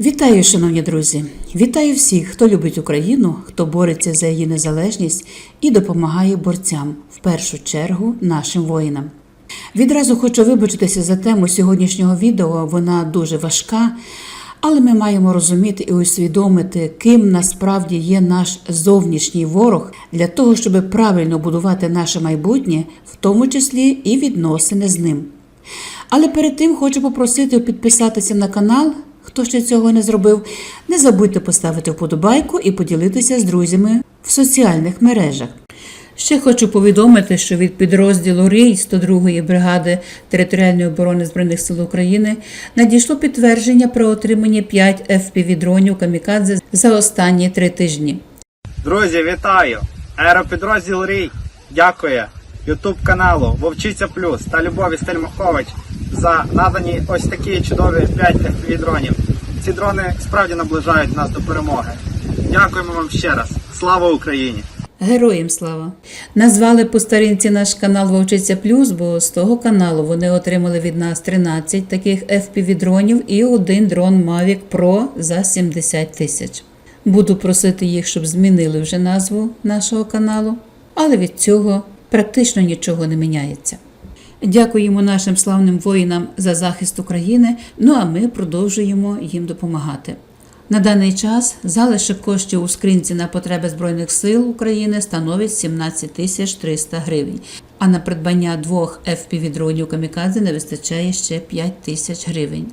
Вітаю, шановні друзі! Вітаю всіх, хто любить Україну, хто бореться за її незалежність і допомагає борцям, в першу чергу нашим воїнам. Відразу хочу вибачитися за тему сьогоднішнього відео. Вона дуже важка, але ми маємо розуміти і усвідомити, ким насправді є наш зовнішній ворог для того, щоб правильно будувати наше майбутнє, в тому числі і відносини з ним. Але перед тим хочу попросити підписатися на канал, хто ще цього не зробив. Не забудьте поставити вподобайку і поділитися з друзями в соціальних мережах. Ще хочу повідомити, що від підрозділу РІЙ 102-ї бригади територіальної оборони Збройних сил України надійшло підтвердження про отримання 5 FPV-дронів камікадзе за останні три тижні. Друзі, вітаю! Аеропідрозділ Рій дякує Ютуб каналу Вовчиця Плюс та Любові Стельмахович за надані ось такі чудові 5 fpv дронів. Ці дрони справді наближають нас до перемоги. Дякуємо вам ще раз. Слава Україні! Героям слава! Назвали по старинці наш канал Вовчиця Плюс, бо з того каналу вони отримали від нас 13 таких FPV-дронів і один дрон Mavic Pro за 70 тисяч. Буду просити їх, щоб змінили вже назву нашого каналу, але від цього практично нічого не міняється. Дякуємо нашим славним воїнам за захист України. Ну а ми продовжуємо їм допомагати. На даний час залишок коштів у скринці на потреби Збройних сил України становить 17 тисяч 300 гривень. А на придбання двох FPV-дронів камікадзе не вистачає ще 5 тисяч гривень.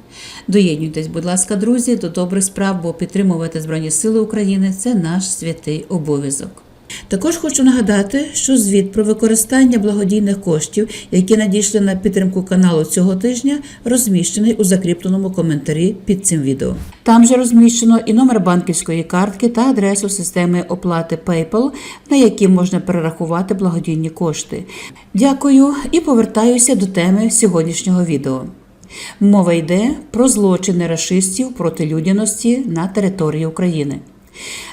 Доєднуйтесь, будь ласка, друзі, до добрих справ, бо підтримувати Збройні Сили України це наш святий обов'язок. Також хочу нагадати, що звіт про використання благодійних коштів, які надійшли на підтримку каналу цього тижня, розміщений у закріпленому коментарі під цим відео. Там же розміщено і номер банківської картки та адресу системи оплати PayPal, на які можна перерахувати благодійні кошти. Дякую і повертаюся до теми сьогоднішнього відео. Мова йде про злочини рашистів проти людяності на території України.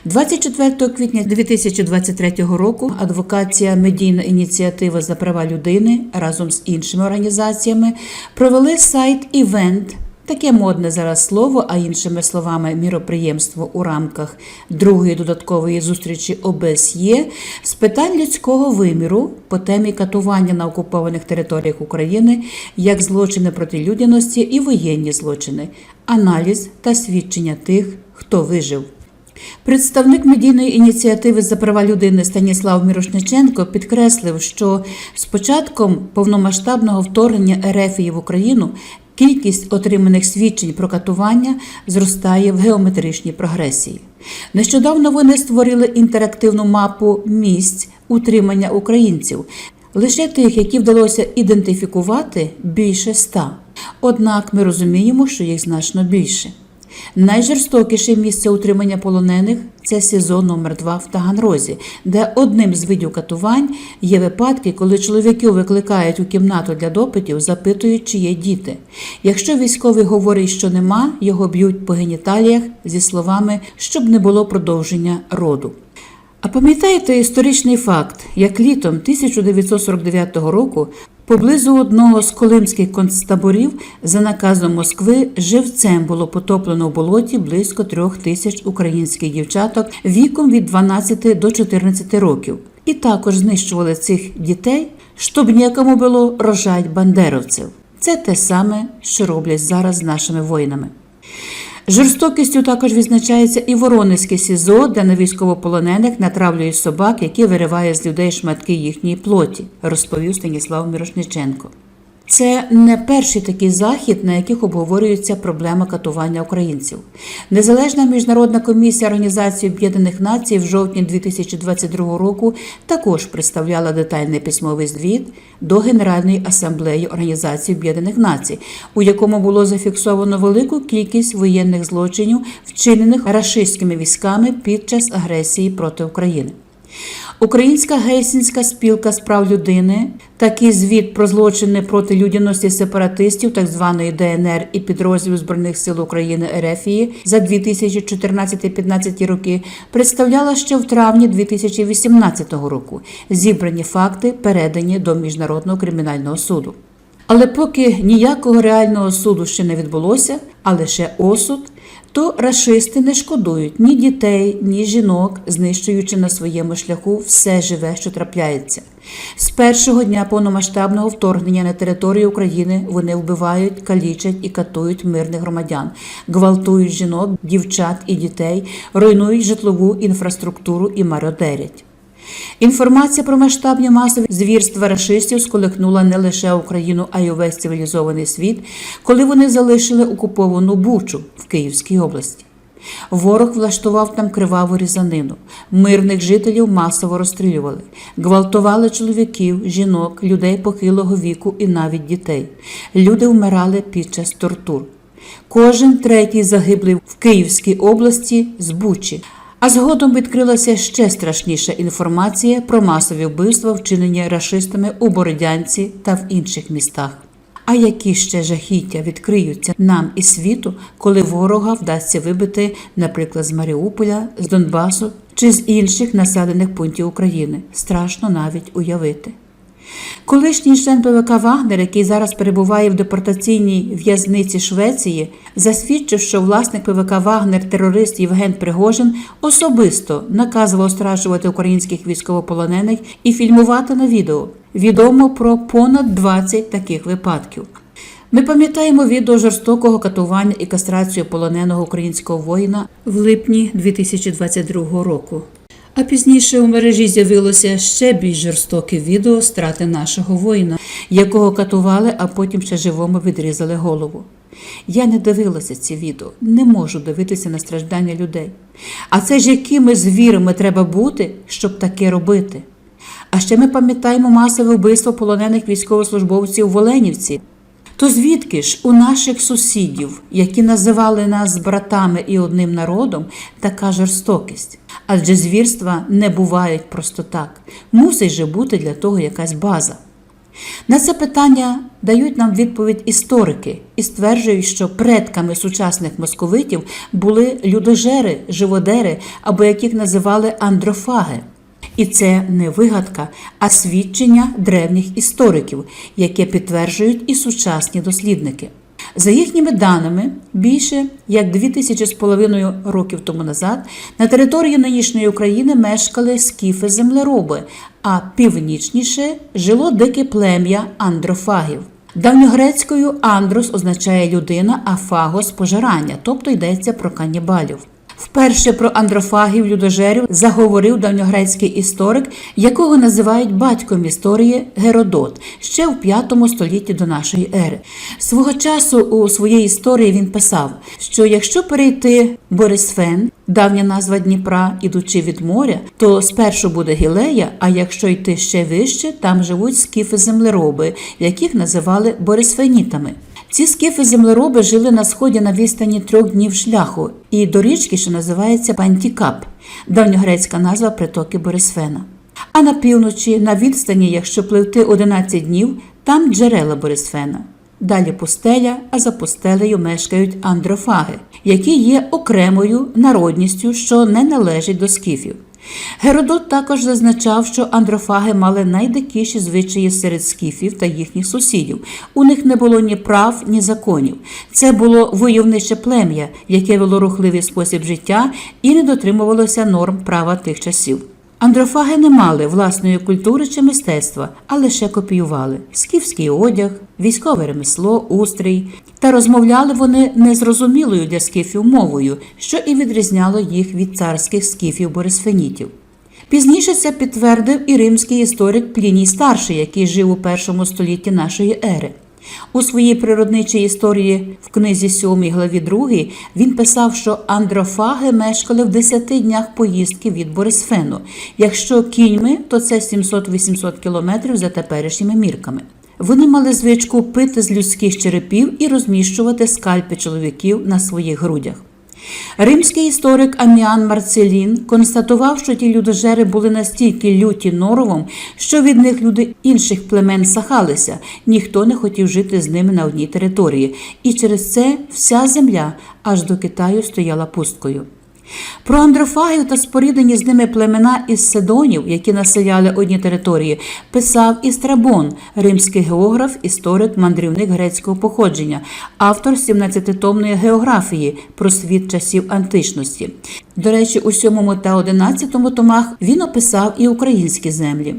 24 квітня 2023 року адвокація Медійна ініціатива за права людини разом з іншими організаціями провели сайт івент. Таке модне зараз слово, а іншими словами, міроприємство у рамках другої додаткової зустрічі ОБСЄ з питань людського виміру по темі катування на окупованих територіях України як злочини проти людяності і воєнні злочини, аналіз та свідчення тих, хто вижив. Представник медійної ініціативи за права людини Станіслав Мірошниченко підкреслив, що з початком повномасштабного вторгнення РФ в Україну кількість отриманих свідчень про катування зростає в геометричній прогресії. Нещодавно вони створили інтерактивну мапу місць утримання українців, лише тих, які вдалося ідентифікувати, більше ста. Однак ми розуміємо, що їх значно більше. Найжорстокіше місце утримання полонених це СІЗО номер 2 в Таганрозі, де одним з видів катувань є випадки, коли чоловіків викликають у кімнату для допитів, запитують, чи є діти. Якщо військовий говорить, що нема, його б'ють по геніталіях зі словами, щоб не було продовження роду. А пам'ятаєте історичний факт, як літом 1949 року поблизу одного з колимських концтаборів за наказом Москви живцем було потоплено в болоті близько трьох тисяч українських дівчаток віком від 12 до 14 років. І також знищували цих дітей, щоб ніякому було рожать бандеровців. Це те саме, що роблять зараз з нашими воїнами. Жорстокістю також відзначається і Воронезьке СІЗО, де на військовополонених натравлюють собак, які виривають з людей шматки їхньої плоті, розповів Станіслав Мірошниченко. Це не перший такий захід, на яких обговорюється проблема катування українців. Незалежна міжнародна комісія Організації Об'єднаних Націй в жовтні 2022 року також представляла детальний письмовий звіт до Генеральної асамблеї Організації Об'єднаних Націй, у якому було зафіксовано велику кількість воєнних злочинів, вчинених рашистськими військами під час агресії проти України. Українська гельсінська спілка з прав людини такий звіт про злочини проти людяності сепаратистів, так званої ДНР і підрозділів збройних сил України РФії за 2014-15 роки представляла ще в травні 2018 року. Зібрані факти передані до міжнародного кримінального суду. Але поки ніякого реального суду ще не відбулося, а лише осуд, то рашисти не шкодують ні дітей, ні жінок, знищуючи на своєму шляху все живе, що трапляється. З першого дня повномасштабного вторгнення на територію України вони вбивають, калічать і катують мирних громадян, гвалтують жінок, дівчат і дітей, руйнують житлову інфраструктуру і мародерять. Інформація про масштабні масові звірства рашистів сколихнула не лише Україну, а й увесь цивілізований світ, коли вони залишили окуповану Бучу в Київській області. Ворог влаштував там криваву різанину. Мирних жителів масово розстрілювали, гвалтували чоловіків, жінок, людей похилого віку і навіть дітей. Люди вмирали під час тортур. Кожен третій загиблий в Київській області з Бучі. А згодом відкрилася ще страшніша інформація про масові вбивства, вчинені рашистами у Бородянці та в інших містах. А які ще жахіття відкриються нам і світу, коли ворога вдасться вибити, наприклад, з Маріуполя, з Донбасу чи з інших населених пунктів України? Страшно навіть уявити. Колишній член ПВК Вагнер, який зараз перебуває в депортаційній в'язниці Швеції, засвідчив, що власник ПВК Вагнер, терорист Євген Пригожин, особисто наказував стражувати українських військовополонених і фільмувати на відео. Відомо про понад 20 таких випадків. Ми пам'ятаємо відео жорстокого катування і кастрацію полоненого українського воїна в липні 2022 року. А пізніше у мережі з'явилося ще більш жорстоке відео страти нашого воїна, якого катували, а потім ще живому відрізали голову. Я не дивилася ці відео, не можу дивитися на страждання людей. А це ж якими звірами треба бути, щоб таке робити? А ще ми пам'ятаємо масове вбивство полонених військовослужбовців в Оленівці. То звідки ж у наших сусідів, які називали нас братами і одним народом, така жорстокість? Адже звірства не бувають просто так. Мусить же бути для того якась база. На це питання дають нам відповідь історики і стверджують, що предками сучасних московитів були людожери, живодери або яких називали андрофаги. І це не вигадка, а свідчення древніх істориків, яке підтверджують і сучасні дослідники. За їхніми даними, більше як дві тисячі з половиною років тому назад на території нинішньої України мешкали скіфи землероби, а північніше жило дике плем'я андрофагів. Давньогрецькою андрос означає людина, а фагос пожирання, тобто йдеться про канібалів. Вперше про андрофагів людожерів заговорив давньогрецький історик, якого називають батьком історії Геродот ще в V столітті до нашої ери. Свого часу у своїй історії він писав, що якщо перейти Борисфен, давня назва Дніпра, ідучи від моря, то спершу буде Гілея, а якщо йти ще вище, там живуть скіфи-землероби, яких називали борисфенітами. Ці скіфи землероби жили на сході на відстані трьох днів шляху і до річки, що називається Пантікап, давньогрецька назва притоки Борисфена. А на півночі, на відстані, якщо пливти 11 днів, там джерела Борисфена. Далі пустеля, а за пустелею мешкають андрофаги, які є окремою народністю, що не належить до скіфів. Геродот також зазначав, що андрофаги мали найдикіші звичаї серед скіфів та їхніх сусідів. У них не було ні прав, ні законів. Це було войовниче плем'я, яке вело рухливий спосіб життя і не дотримувалося норм права тих часів. Андрофаги не мали власної культури чи мистецтва, а лише копіювали скіфський одяг, військове ремесло, устрій. Та розмовляли вони незрозумілою для скіфів мовою, що і відрізняло їх від царських скіфів борисфенітів. Пізніше це підтвердив і римський історик Пліній Старший, який жив у першому столітті нашої ери. У своїй природничій історії в книзі 7 главі 2 він писав, що андрофаги мешкали в 10 днях поїздки від Борисфену. Якщо кіньми, то це 700-800 кілометрів за теперішніми мірками. Вони мали звичку пити з людських черепів і розміщувати скальпи чоловіків на своїх грудях. Римський історик Аміан Марцелін констатував, що ті людожери були настільки люті норовом, що від них люди інших племен сахалися, ніхто не хотів жити з ними на одній території, і через це вся земля аж до Китаю стояла пусткою. Про андрофагів та споріднені з ними племена із Седонів, які населяли одні території, писав і Страбон, римський географ, історик, мандрівник грецького походження, автор 17-томної географії про світ часів античності. До речі, у 7 та 11 томах він описав і українські землі.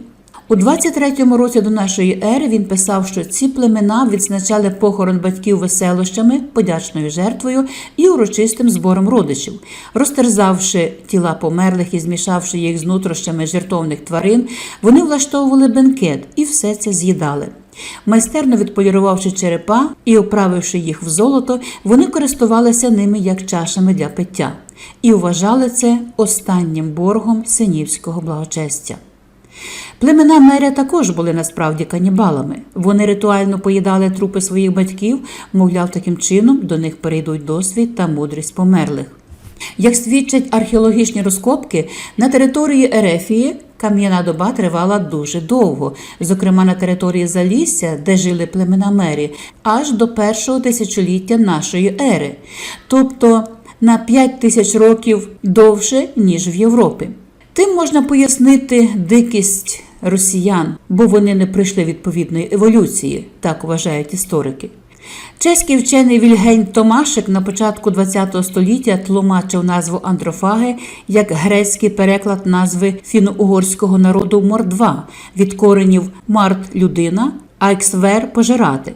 У 23-му році до нашої ери він писав, що ці племена відзначали похорон батьків веселощами, подячною жертвою і урочистим збором родичів, розтерзавши тіла померлих і змішавши їх з нутрощами жертовних тварин, вони влаштовували бенкет і все це з'їдали. Майстерно відполірувавши черепа і оправивши їх в золото, вони користувалися ними як чашами для пиття і вважали це останнім боргом синівського благочестя. Племена Меря також були насправді канібалами. Вони ритуально поїдали трупи своїх батьків, мовляв, таким чином до них перейдуть досвід та мудрість померлих. Як свідчать археологічні розкопки, на території Ерефії кам'яна доба тривала дуже довго, зокрема на території Залісся, де жили племена Мері, аж до першого тисячоліття нашої ери, тобто на 5 тисяч років довше, ніж в Європі. Тим можна пояснити дикість росіян, бо вони не пройшли відповідної еволюції, так вважають історики. Чеський вчений Вільгельм Томашик на початку ХХ століття тлумачив назву андрофаги як грецький переклад назви фіно-угорського народу мордва від коренів март людина, а ексвер пожирати.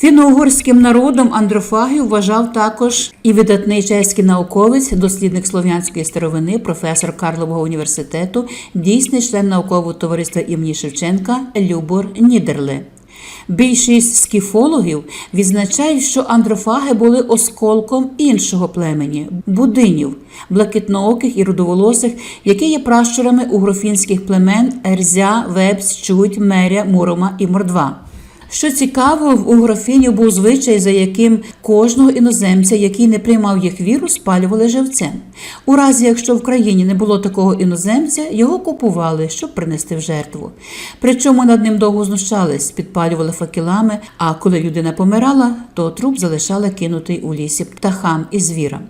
Фіно-угорським народом андрофагів вважав також і видатний чеський науковець, дослідник слов'янської старовини, професор Карлового університету, дійсний член наукового товариства імені Шевченка Любор Нідерле. Більшість скіфологів відзначають, що андрофаги були осколком іншого племені будинів, блакитнооких і рудоволосих, які є пращурами угрофінських племен Ерзя, Вепс, Чуть, Меря, Мурома і Мордва. Що цікаво, в угрофінів був звичай, за яким кожного іноземця, який не приймав їх віру, спалювали живцем. У разі, якщо в країні не було такого іноземця, його купували, щоб принести в жертву. Причому над ним довго знущались, підпалювали факелами, а коли людина помирала, то труп залишали кинутий у лісі птахам і звірам.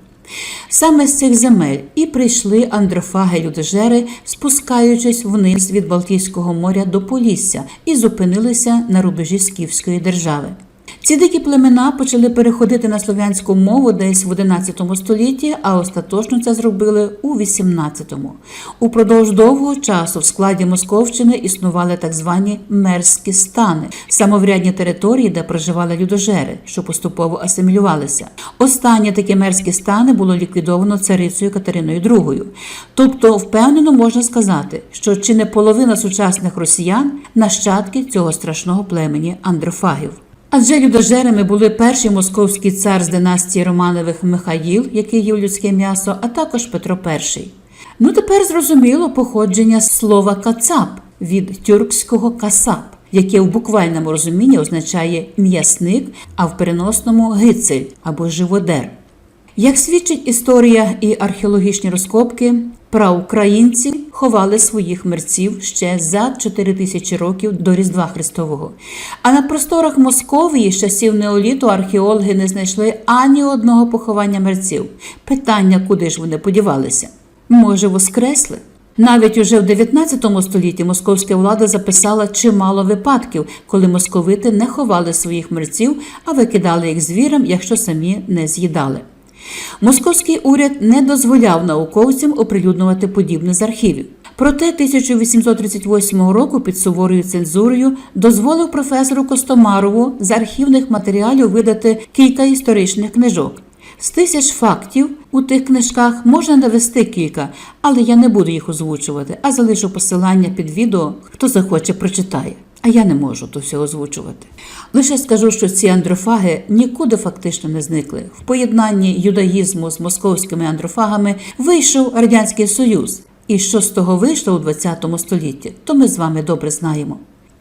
Саме з цих земель і прийшли андрофаги-людожери, спускаючись вниз від Балтійського моря до Полісся і зупинилися на рубежі Скіфської держави. Ці дикі племена почали переходити на слов'янську мову десь в 11 столітті, а остаточно це зробили у 18-му. Упродовж довгого часу в складі Московщини існували так звані мерські стани, самоврядні території, де проживали людожери, що поступово асимілювалися. Останні такі мерські стани було ліквідовано царицею Катериною II. Тобто, впевнено можна сказати, що чи не половина сучасних росіян нащадки цього страшного племені андрофагів. Адже людожерами були перший московський цар з династії Романових Михаїл, який їв людське м'ясо, а також Петро І. Ну тепер зрозуміло походження слова кацап від тюркського касап, яке в буквальному розумінні означає м'ясник, а в переносному гицель або живодер. Як свідчить історія і археологічні розкопки, праукраїнці ховали своїх мерців ще за 4 тисячі років до Різдва Христового. А на просторах Московії з часів неоліту археологи не знайшли ані одного поховання мерців. Питання, куди ж вони подівалися? Може, воскресли? Навіть уже в 19 столітті московська влада записала чимало випадків, коли московити не ховали своїх мерців, а викидали їх звірам, якщо самі не з'їдали. Московський уряд не дозволяв науковцям оприлюднювати подібне з архівів. Проте 1838 року під суворою цензурою дозволив професору Костомарову з архівних матеріалів видати кілька історичних книжок. З тисяч фактів у тих книжках можна навести кілька, але я не буду їх озвучувати, а залишу посилання під відео, хто захоче прочитає. А я не можу то все озвучувати. Лише скажу, що ці андрофаги нікуди фактично не зникли. В поєднанні юдаїзму з московськими андрофагами вийшов Радянський Союз. І що з того вийшло у ХХ столітті, то ми з вами добре знаємо.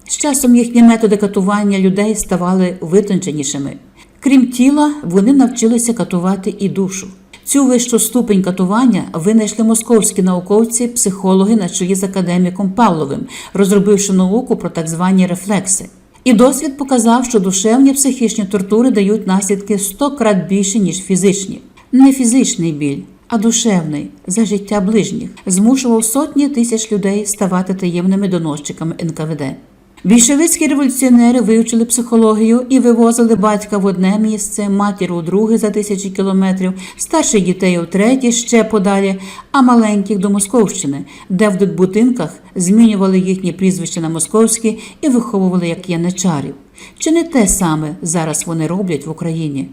З часом їхні методи катування людей ставали витонченішими. Крім тіла, вони навчилися катувати і душу. Цю вищу ступень катування винайшли московські науковці, психологи на чолі з академіком Павловим, розробивши науку про так звані рефлекси. І досвід показав, що душевні психічні тортури дають наслідки 100 крат більше, ніж фізичні. Не фізичний біль, а душевний за життя ближніх, змушував сотні тисяч людей ставати таємними доносчиками НКВД. Більшовицькі революціонери вивчили психологію і вивозили батька в одне місце, матір у друге за тисячі кілометрів, старших дітей у третє ще подалі, а маленьких до Московщини, де в будинках змінювали їхні прізвища на московські і виховували як яничарів. Чи не те саме зараз вони роблять в Україні?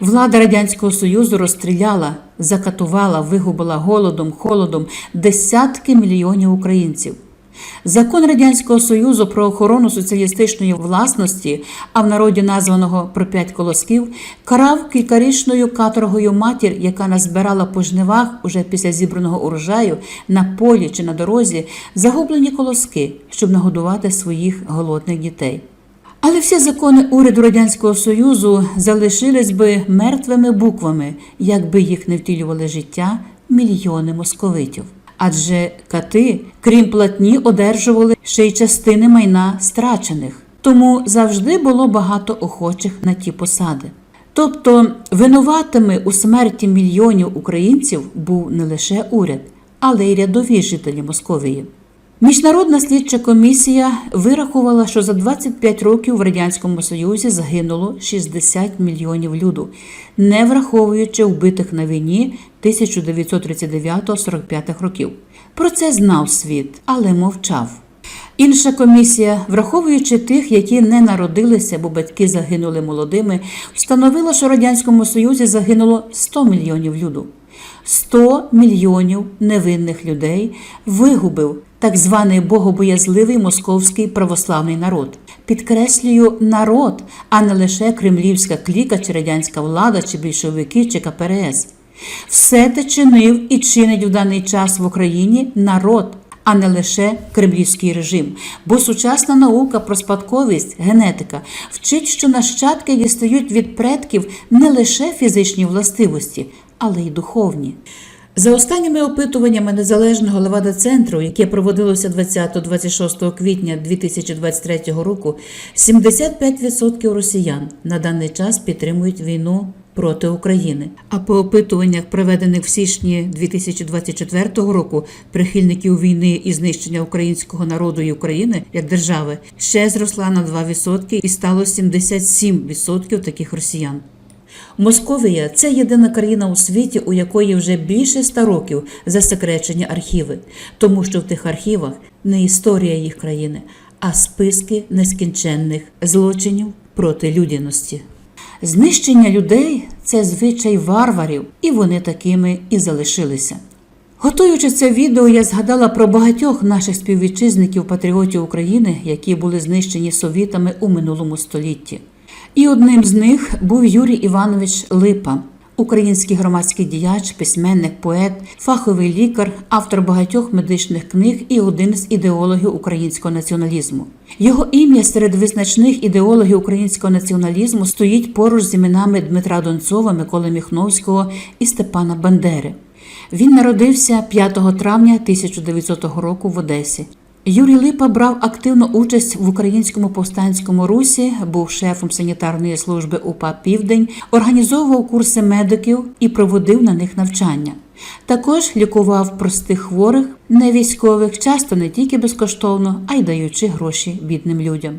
Влада Радянського Союзу розстріляла, закатувала, вигубила голодом, холодом десятки мільйонів українців. Закон Радянського Союзу про охорону соціалістичної власності, а в народі названого про п'ять колосків, карав кількарічною каторгою матір, яка назбирала по жнивах уже після зібраного урожаю на полі чи на дорозі загублені колоски, щоб нагодувати своїх голодних дітей. Але всі закони уряду Радянського Союзу залишились би мертвими буквами, якби їх не втілювали життя мільйони московитів. Адже кати, крім платні, одержували ще й частини майна страчених. Тому завжди було багато охочих на ті посади. Тобто винуватими у смерті мільйонів українців був не лише уряд, але й рядові жителі Московії. Міжнародна слідча комісія вирахувала, що за 25 років в Радянському Союзі загинуло 60 мільйонів люду, не враховуючи вбитих на війні 1939-45 років. Про це знав світ, але мовчав. Інша комісія, враховуючи тих, які не народилися, бо батьки загинули молодими, встановила, що в Радянському Союзі загинуло 100 мільйонів люду. 100 мільйонів невинних людей вигубив так званий богобоязливий московський православний народ. Підкреслюю народ, а не лише кремлівська кліка, чи радянська влада, чи більшовики, чи КПРС. Все те чинив і чинить в даний час в Україні народ, а не лише кремлівський режим. Бо сучасна наука про спадковість, генетика вчить, що нащадки дістають від предків не лише фізичні властивості, але й духовні. За останніми опитуваннями незалежного Левада-центру, яке проводилося 20-26 квітня 2023 року, 75% росіян на даний час підтримують війну проти України. А по опитуваннях, проведених в січні 2024 року, прихильників війни і знищення українського народу і України як держави ще зросла на 2% і стало 77% таких росіян. Московія це єдина країна у світі, у якої вже більше ста років засекречені архіви, тому що в тих архівах не історія їх країни, а списки нескінченних злочинів проти людяності. Знищення людей це звичай варварів, і вони такими і залишилися. Готуючи це відео, я згадала про багатьох наших співвітчизників патріотів України, які були знищені совітами у минулому столітті. І одним з них був Юрій Іванович Липа, український громадський діяч, письменник, поет, фаховий лікар, автор багатьох медичних книг і один з ідеологів українського націоналізму. Його ім'я серед визначних ідеологів українського націоналізму стоїть поруч з іменами Дмитра Донцова, Миколи Міхновського і Степана Бандери. Він народився 5 травня 1900 року в Одесі. Юрій Липа брав активну участь в українському повстанському русі, був шефом санітарної служби УПА Південь, організовував курси медиків і проводив на них навчання. Також лікував простих хворих, не військових, часто не тільки безкоштовно, а й даючи гроші бідним людям.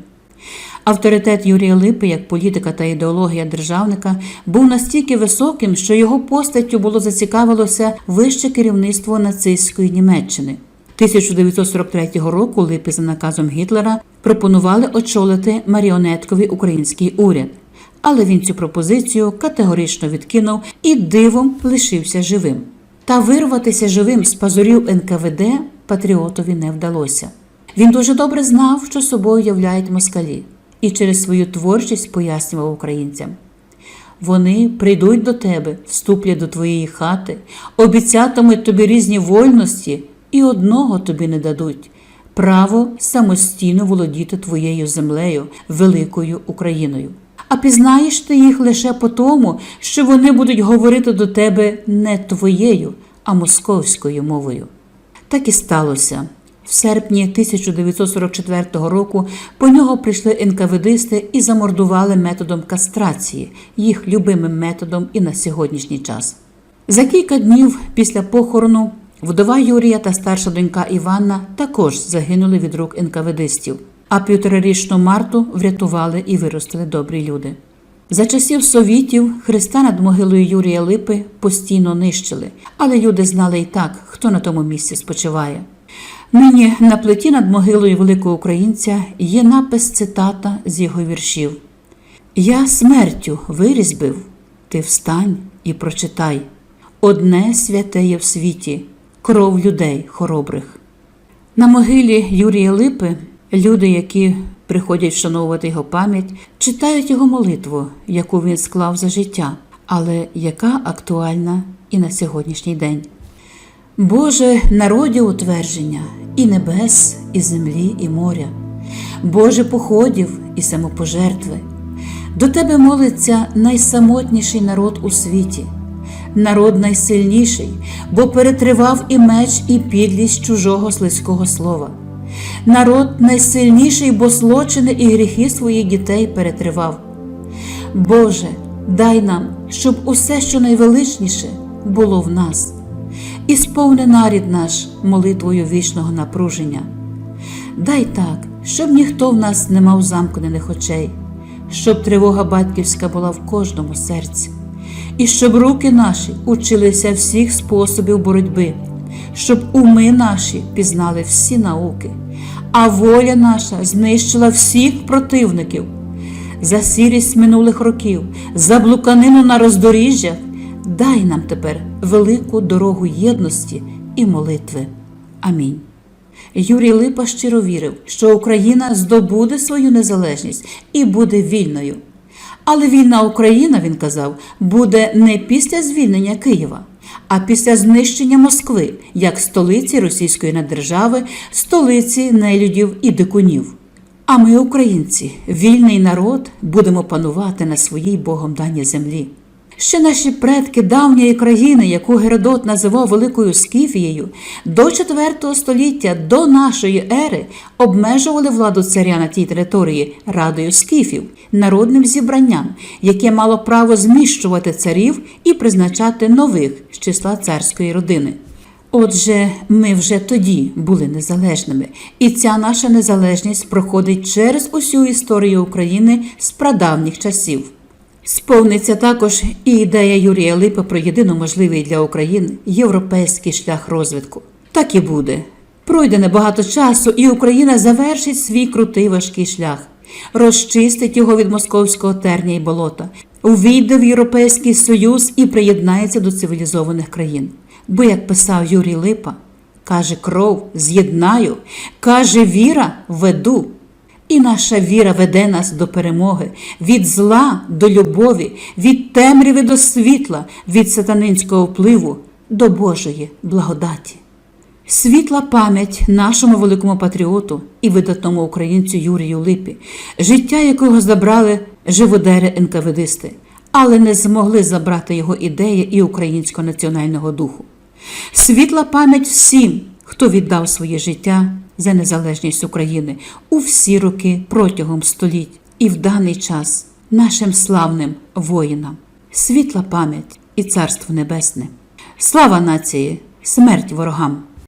Авторитет Юрія Липи як політика та ідеологія державника був настільки високим, що його постаттю було зацікавилося вище керівництво нацистської Німеччини. 1943 року Липи за наказом Гітлера пропонували очолити маріонетковий український уряд, але він цю пропозицію категорично відкинув і дивом лишився живим. Та вирватися живим з пазурів НКВД патріотові не вдалося. Він дуже добре знав, що собою являють москалі, і через свою творчість пояснював українцям. Вони прийдуть до тебе, вступлять до твоєї хати, обіцятимуть тобі різні вольності і одного тобі не дадуть право самостійно володіти твоєю землею, великою Україною. А пізнаєш ти їх лише по тому, що вони будуть говорити до тебе не твоєю, а московською мовою. Так і сталося. В серпні 1944 року по нього прийшли НКВДисти і замордували методом кастрації, їх любимим методом і на сьогоднішній час. За кілька днів після похорону вдова Юрія та старша донька Іванна також загинули від рук НКВДистів, а півторарічну Марту врятували і виростили добрі люди. За часів совітів Христа над могилою Юрія Липи постійно нищили, але люди знали і так, хто на тому місці спочиває. Нині на плиті над могилою великого українця є напис цитата з його віршів. Я смертю вирізбив, ти встань і прочитай. Одне святе є в світі, кров людей хоробрих. На могилі Юрія Липи люди, які приходять вшановувати його пам'ять, читають його молитву, яку він склав за життя, але яка актуальна і на сьогоднішній день. Боже, народі утвердження і небес, і землі, і моря, Боже походів і самопожертви. До Тебе молиться найсамотніший народ у світі, народ найсильніший, бо перетривав і меч, і підлість чужого слизького слова. Народ найсильніший, бо злочини і гріхи своїх дітей перетривав. Боже, дай нам, щоб усе, що найвеличніше, було в нас, і сповни нарід наш молитвою вічного напруження. Дай так, щоб ніхто в нас не мав замкнених очей, щоб тривога батьківська була в кожному серці, і щоб руки наші училися всіх способів боротьби, щоб уми наші пізнали всі науки, а воля наша знищила всіх противників. За сірість минулих років, за блуканину на роздоріжжях, дай нам тепер велику дорогу єдності і молитви. Амінь. Юрій Липа щиро вірив, що Україна здобуде свою незалежність і буде вільною. Але війна Україна, він казав, буде не після звільнення Києва, а після знищення Москви як столиці російської наддержави, столиці нелюдів і дикунів. А ми, українці, вільний народ, будемо панувати на своїй Богом даній землі. Ще наші предки давньої країни, яку Геродот називав Великою Скіфією, до IV століття до нашої ери обмежували владу царя на тій території радою скіфів, народним зібранням, яке мало право зміщувати царів і призначати нових з числа царської родини. Отже, ми вже тоді були незалежними, і ця наша незалежність проходить через усю історію України з прадавніх часів. Сповниться також і ідея Юрія Липа про єдино можливий для України європейський шлях розвитку. Так і буде. Пройде небагато часу, і Україна завершить свій крутий важкий шлях, розчистить його від московського терня і болота, увійде в Європейський Союз і приєднається до цивілізованих країн. Бо, як писав Юрій Липа, каже кров з'єднаю, каже віра веду. І наша віра веде нас до перемоги, від зла до любові, від темряви до світла, від сатанинського впливу до Божої благодаті. Світла пам'ять нашому великому патріоту і видатному українцю Юрію Липі, життя якого забрали живодери НКВДисти, але не змогли забрати його ідеї і українського національного духу. Світла пам'ять всім, хто віддав своє життя за незалежність України у всі роки протягом століть і в даний час нашим славним воїнам. Світла пам'ять і царство небесне. Слава нації, смерть ворогам!